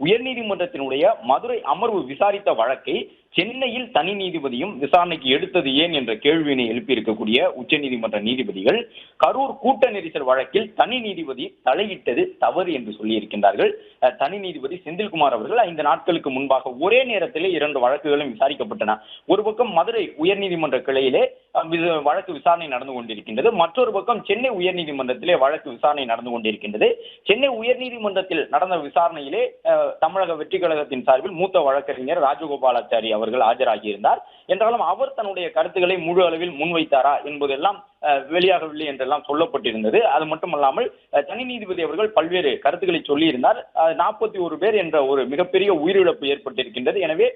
உயர்நீதிமன்றத்தினுடைய மதுரை அமர்வு விசாரித்த வழக்கை சென்னையில் தனி நீதிபதியும் விசாரணைக்கு எடுத்தது ஏன் என்ற கேள்வியினை எழுப்பியிருக்கக்கூடிய உச்சநீதிமன்ற நீதிபதிகள் கரூர் கூட்ட நெரிசல் வழக்கில் தனி நீதிபதி தலையிட்டது தவறு என்று சொல்லியிருக்கின்றார்கள். தனி நீதிபதி செந்தில்குமார் அவர்கள் ஐந்து நாட்களுக்கு முன்பாக ஒரே நேரத்திலே இரண்டு வழக்குகளும் விசாரிக்கப்பட்டன. ஒரு பக்கம் மதுரை உயர்நீதிமன்ற கிளையிலே வழக்கு விசாரணை நடந்து கொண்டிருக்கின்றது. மற்றொரு பக்கம் சென்னை உயர்நீதிமன்றத்திலே வழக்கு விசாரணை நடந்து கொண்டிருக்கின்றது. சென்னை உயர்நீதிமன்றத்தில் நடந்த விசாரணையிலே தமிழக வெற்றி கழகத்தின் சார்பில் மூத்த வழக்கறிஞர் ராஜகோபாலாச்சாரி அவர் அவர்கள் ஆஜராகியிருந்தார். என்றாலும் அவர் தன்னுடைய கருத்துக்களை முழு அளவில் முன்வைத்தாரா என்பதெல்லாம் வெளியாகவில்லை என்றெல்லாம் சொல்லப்பட்டிருந்தது. அது மட்டுமல்லாமல் தனி நீதிபதி அவர்கள் பல்வேறு கருத்துக்களை சொல்லியிருந்தார். நாற்பத்தி ஒரு பேர் என்ற ஒரு மிகப்பெரிய உயிரிழப்பு ஏற்பட்டிருக்கின்றது. எனவே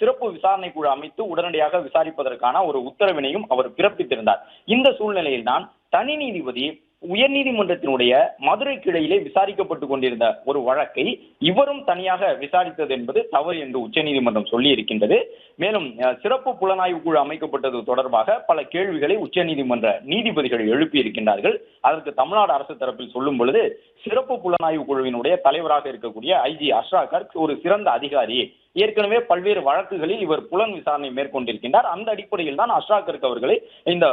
சிறப்பு விசாரணை குழு அமைத்து உடனடியாக விசாரிப்பதற்கான ஒரு உத்தரவினையும் அவர் பிறப்பித்திருந்தார். இந்த சூழ்நிலையில் தான் தனி நீதிபதி உயர்நீதிமன்றத்தினுடைய மதுரை கிளையிலே விசாரிக்கப்பட்டு கொண்டிருந்த ஒரு வழக்கை இவரும் தனியாக விசாரித்தது என்பது தவறு என்று உச்சநீதிமன்றம் சொல்லி இருக்கின்றது மேலும் சிறப்பு புலனாய்வு குழு அமைக்கப்பட்டது தொடர்பாக பல கேள்விகளை உச்சநீதிமன்ற நீதிபதிகள் எழுப்பி இருக்கின்றார்கள் அதற்கு தமிழ்நாடு அரசு தரப்பில் சொல்லும் பொழுது சிறப்பு புலனாய்வு குழுவினுடைய தலைவராக இருக்கக்கூடிய ஐஜி அஷ்ரா கர்க் ஒரு சிறந்த அதிகாரி. ஏற்கனவே பல்வேறு வழக்குகளில் இவர் புலன் விசாரணை மேற்கொண்டிருக்கின்றார். அந்த அடிப்படையில் தான் அஷ்ரா கர்க் அவர்களை இந்த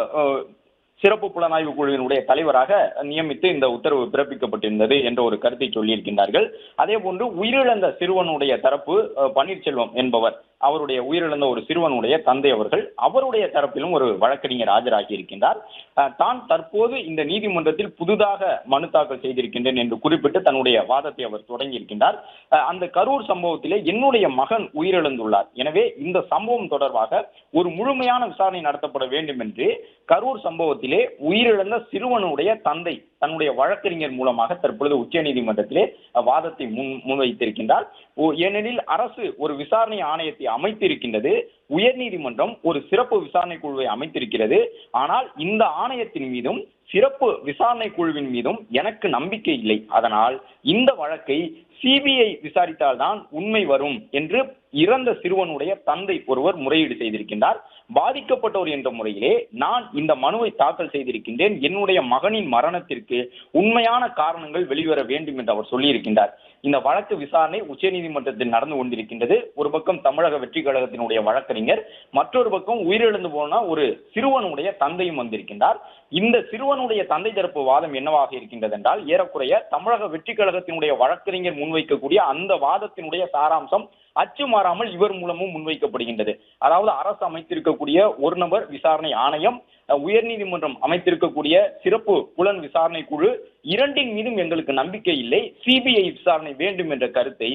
சிறப்பு புலனாய்வு குழுவினுடைய தலைவராக நியமித்து இந்த உத்தரவு பிறப்பிக்கப்பட்டிருந்தது என்ற ஒரு கருத்தை சொல்லியிருக்கின்றார்கள். அதே போன்று உயிரிழந்த சிறுவனுடைய தரப்பு பன்னீர்செல்வம் என்பவர். அவருடைய உயிரிழந்த ஒரு சிறுவனுடைய தந்தை அவர்கள் அவருடைய தரப்பிலும் ஒரு வழக்கறிஞர் ஆஜராகி இருக்கின்றார் தான் தற்போது இந்த நீதிமன்றத்தில் புதிதாக மனு தாக்கல் செய்திருக்கின்றேன் என்று குறிப்பிட்டு தன்னுடைய வாதத்தை அவர் தொடங்கியிருக்கின்றார். அந்த கரூர் சம்பவத்திலே என்னுடைய மகன் உயிரிழந்துள்ளார். எனவே இந்த சம்பவம் தொடர்பாக ஒரு முழுமையான விசாரணை நடத்தப்பட வேண்டும் என்று கரூர் சம்பவத்திலே உயிரிழந்த சிறுவனுடைய தந்தை தன்னுடைய வழக்கறிஞர் மூலமாக தற்பொழுது உச்சநீதிமன்றத்திலே வாதத்தை முன் முன்வைத்திருக்கின்றார். ஓ- ஏனெனில் அரசு ஒரு விசாரணை ஆணையத்தை அமைத்திருக்கின்றது. உயர்நீதிமன்றம் ஒரு சிறப்பு விசாரணை குழுவை அமைத்திருக்கிறது. ஆனால் இந்த ஆணையத்தின் மீதும் சிறப்பு விசாரணை குழுவின் மீதும் எனக்கு நம்பிக்கை இல்லை. அதனால் இந்த வழக்கை சிபிஐ விசாரித்தால்தான் உண்மை வரும் என்று இறந்த சிறுவனுடைய தந்தை ஒருவர் முறையீடு செய்திருக்கின்றார். பாதிக்கப்பட்டோர் என்ற முறையிலே நான் இந்த மனுவை தாக்கல் செய்திருக்கின்றேன். என்னுடைய மகனின் மரணத்திற்கு உண்மையான காரணங்கள் வெளிவர வேண்டும் என்று அவர் சொல்லியிருக்கின்றார். இந்த வழக்கு விசாரணை உச்சநீதிமன்றத்தில் நடந்து கொண்டிருக்கின்றது. ஒரு பக்கம் தமிழக வெற்றி கழகத்தினுடைய வழக்கறிஞர் மற்றொரு பக்கம் உயிரிழந்து போன ஒரு சிறுவனுடைய தந்தையும் வந்திருக்கின்றார். இந்த சிறுவனுடைய தந்தை தரப்பு வாதம் என்னவாக இருக்கின்றது என்றால் ஏறக்குறைய தமிழக வெற்றி கழகத்தினுடைய வழக்கறிஞர் முன்வைக்கக்கூடிய அந்த வாதத்தினுடைய சாராம்சம் அச்சு மாறாமல் இவர் மூலமும் முன்வைக்கப்படுகின்றது. அதாவது அரசு அமைத்திருக்கக்கூடிய ஒரு நபர் விசாரணை ஆணையம் உயர்நீதிமன்றம் அமைத்திருக்கக்கூடிய சிறப்பு புலன் விசாரணை குழு இரண்டின் மீதும் எங்களுக்கு நம்பிக்கை இல்லை. சிபிஐ விசாரணை வேண்டும் என்ற கருத்தை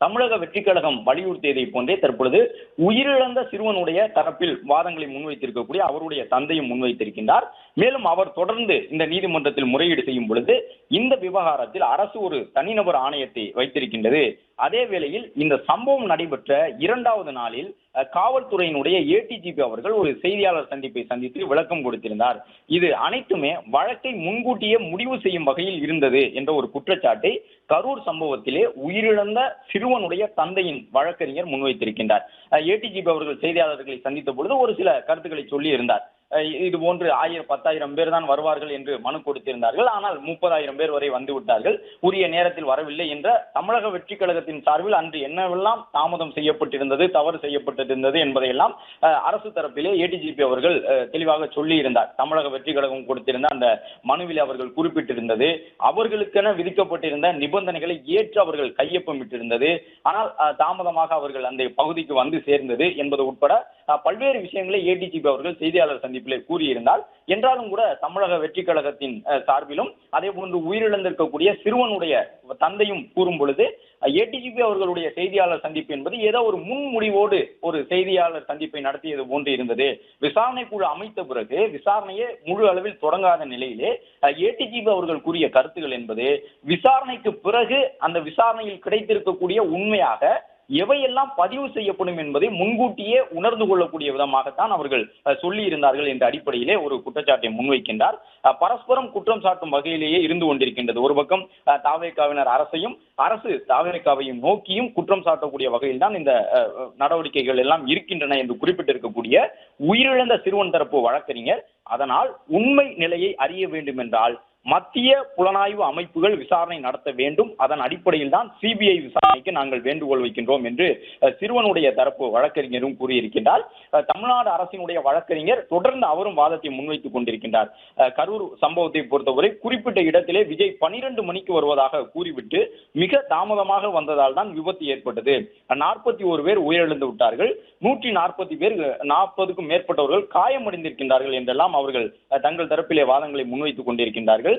தமிழக வெற்றி கழகம் வலியுறுத்தியதை போன்றே தற்பொழுது உயிரிழந்த சிறுவனுடைய தரப்பில் வாதங்களை முன்வைத்திருக்கக்கூடிய அவருடைய தந்தையும் முன்வைத்திருக்கின்றார். மேலும் அவர் தொடர்ந்து இந்த நீதிமன்றத்தில் முறையீடு செய்யும் பொழுது இந்த விவகாரத்தில் அரசு ஒரு தனிநபர் ஆணையத்தை வைத்திருக்கின்றது. அதே வேளையில் இந்த சம்பவம் நடைபெற்ற இரண்டாவது நாளில் காவல்துறையினுடைய ஏடிஜிபி அவர்கள் ஒரு செய்தியாளர் சந்திப்பை சந்தித்து விளக்கம் கொடுத்திருந்தார். இது அனைத்துமே வழக்கை முன்கூட்டியே முடிவு செய்யும் வகையில் இருந்தது என்ற ஒரு குற்றச்சாட்டை கரூர் சம்பவத்திலே உயிரிழந்த சிறுவனுடைய தந்தையின் வழக்கறிஞர் முன்வைத்திருக்கின்றார். ஏடிஜிபி அவர்கள் செய்தியாளர்களை சந்தித்த பொழுது ஒரு சில கருத்துக்களை சொல்லி இருந்தார் இது போன்று ஆயிரம் பத்தாயிரம் பேர் தான் வருவார்கள் என்று மனு கொடுத்திருந்தார்கள். ஆனால் முப்பதாயிரம் பேர் வரை வந்து விட்டார்கள். உரிய நேரத்தில் வரவில்லை என்ற தமிழக வெற்றி கழகத்தின் சார்பில் அன்று என்னவெல்லாம் தாமதம் செய்யப்பட்டிருந்தது தவறு செய்யப்பட்டிருந்தது என்பதையெல்லாம் அரசு தரப்பிலே ஏடிஜிபி அவர்கள் தெளிவாக சொல்லி இருந்தார் தமிழக வெற்றி கழகம் கொடுத்திருந்த அந்த மனுவில் அவர்கள் குறிப்பிட்டிருந்தது. அவர்களுக்கென விதிக்கப்பட்டிருந்த நிபந்தனைகளை ஏற்று அவர்கள் கையொப்பமிட்டிருந்தது. ஆனால் தாமதமாக அவர்கள் அந்த பகுதிக்கு வந்து சேர்ந்தது என்பது உட்பட பல்வேறு விஷயங்களை ஏடிஜிபி அவர்கள் செய்தியாளர் சந்திப்பிலே கூறியிருந்தால் என்றாலும் கூட தமிழக வெற்றி கழகத்தின் சார்பிலும் அதே போன்று உயிரிழந்திருக்கக்கூடிய சிறுவனுடைய தந்தையும் கூறும் பொழுது ஏடிஜிபி அவர்களுடைய செய்தியாளர் சந்திப்பு என்பது ஏதோ ஒரு முன்முடிவோடு ஒரு செய்தியாளர் சந்திப்பை நடத்தியது போன்று இருந்தது. விசாரணை குழு அமைத்த பிறகு விசாரணையே முழு அளவில் தொடங்காத நிலையிலே ஏடிஜிபி அவர்கள் கூறிய கருத்துகள் என்பது விசாரணைக்கு பிறகு அந்த விசாரணையில் கிடைத்திருக்கக்கூடிய உண்மையாக எவையெல்லாம் பதிவு செய்யப்படும் என்பதை முன்கூட்டியே உணர்ந்து கொள்ளக்கூடிய விதமாகத்தான் அவர்கள் சொல்லி இருந்தார்கள் என்ற அடிப்படையிலே ஒரு குற்றச்சாட்டை முன்வைக்கின்றார். பரஸ்பரம் குற்றம் சாட்டும் வகையிலேயே இருந்து கொண்டிருக்கின்றது. ஒரு பக்கம் தாவேக்காவினர் அரசையும் அரசு தாவேக்காவையும் நோக்கியும் குற்றம் சாட்டக்கூடிய வகையில் தான் இந்த அஹ், நடவடிக்கைகள் எல்லாம் இருக்கின்றன என்று குறிப்பிட்டிருக்கக்கூடிய உயிரிழந்த சிறுவன் தரப்பு வழக்கறிஞர். அதனால் உண்மை நிலையை அறிய வேண்டும் என்றால் மத்திய புலனாய்வு அமைப்புகள் விசாரணை நடத்த வேண்டும். அதன் அடிப்படையில் தான் சிபிஐ விசாரணைக்கு நாங்கள் வேண்டுகோள் வைக்கின்றோம் என்று சிறுவனுடைய தரப்பு வழக்கறிஞரும் கூறியிருக்கின்றார். தமிழ்நாடு அரசினுடைய வழக்கறிஞர் தொடர்ந்து அவரும் வாதத்தை முன்வைத்துக் கொண்டிருக்கின்றார். அஹ், கரூர் சம்பவத்தை பொறுத்தவரை குறிப்பிட்ட இடத்திலே விஜய் பனிரெண்டு மணிக்கு வருவதாக கூறிவிட்டு மிக தாமதமாக வந்ததால் தான் விபத்து ஏற்பட்டது. நாற்பத்தி ஒரு பேர் உயிரிழந்து விட்டார்கள். நூற்றி நாற்பத்தி பேர் நாற்பதுக்கும் மேற்பட்டவர்கள் காயமடைந்திருக்கின்றார்கள் என்றெல்லாம் அவர்கள் தங்கள் தரப்பிலே வாதங்களை முன்வைத்துக் கொண்டிருக்கின்றார்கள்.